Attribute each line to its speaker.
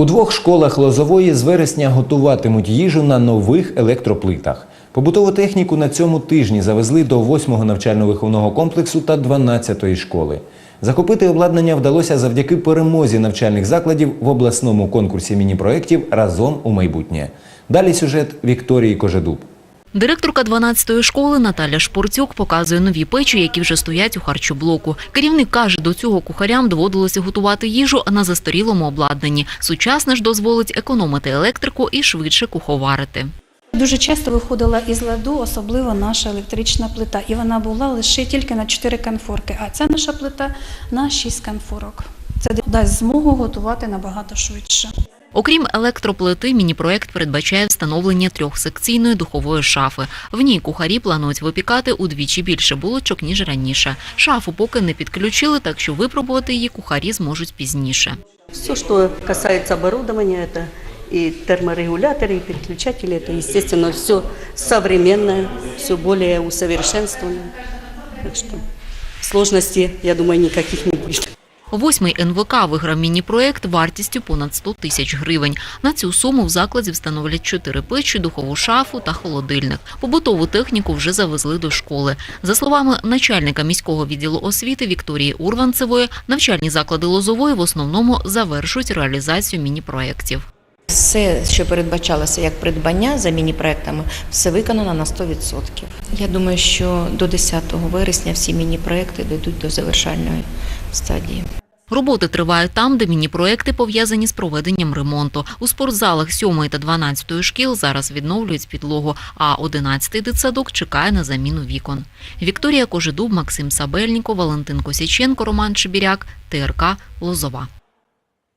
Speaker 1: У двох школах Лозової з вересня готуватимуть їжу на нових електроплитах. Побутову техніку на цьому тижні завезли до 8-го навчально-виховного комплексу та 12-ї школи. Закупити обладнання вдалося завдяки перемозі навчальних закладів в обласному конкурсі міні-проєктів разом у майбутнє. Далі сюжет Вікторії Кожедуб.
Speaker 2: Директорка 12-ї школи Наталя Шпорцюк показує нові печі, які вже стоять у харчоблоку. Керівник каже, до цього кухарям доводилося готувати їжу на застарілому обладнанні. Сучасне ж дозволить економити електрику і швидше куховарити.
Speaker 3: Дуже часто виходила із ладу, особливо наша електрична плита, і вона була лише тільки на 4 конфорки, а ця наша плита на 6 конфорок. Це дасть змогу готувати набагато швидше.
Speaker 2: Окрім електроплити, міні-проект передбачає встановлення трьохсекційної духової шафи. В ній кухарі планують випікати удвічі більше булочок, ніж раніше. Шафу поки не підключили, так що випробувати її кухарі зможуть пізніше.
Speaker 4: Все, что касается оборудования, это и терморегуляторы, и переключатели, это, естественно, все современное, все более усовершенствованное. Так что сложностей, я думаю, никаких не будет.
Speaker 2: Восьмий НВК виграв міні-проект вартістю понад 100 тисяч гривень. На цю суму в закладі встановлять чотири печі, духову шафу та холодильник. Побутову техніку вже завезли до школи. За словами начальника міського відділу освіти Вікторії Урванцевої, навчальні заклади Лозової в основному завершують реалізацію міні-проєктів.
Speaker 5: Все, що передбачалося як придбання за міні-проектами, все виконано на 100%. Я думаю, що до 10 вересня всі міні-проекти дійдуть до завершальної стадії.
Speaker 2: Роботи тривають там, де міні-проекти пов'язані з проведенням ремонту. У спортзалах 7 та 12 шкіл зараз відновлюють підлогу, а 11 дитсадок чекає на заміну вікон. Вікторія Кожедуб, Максим Сабельніко, Валентин Косяченко, Роман Чебіряк, ТРК Лозова.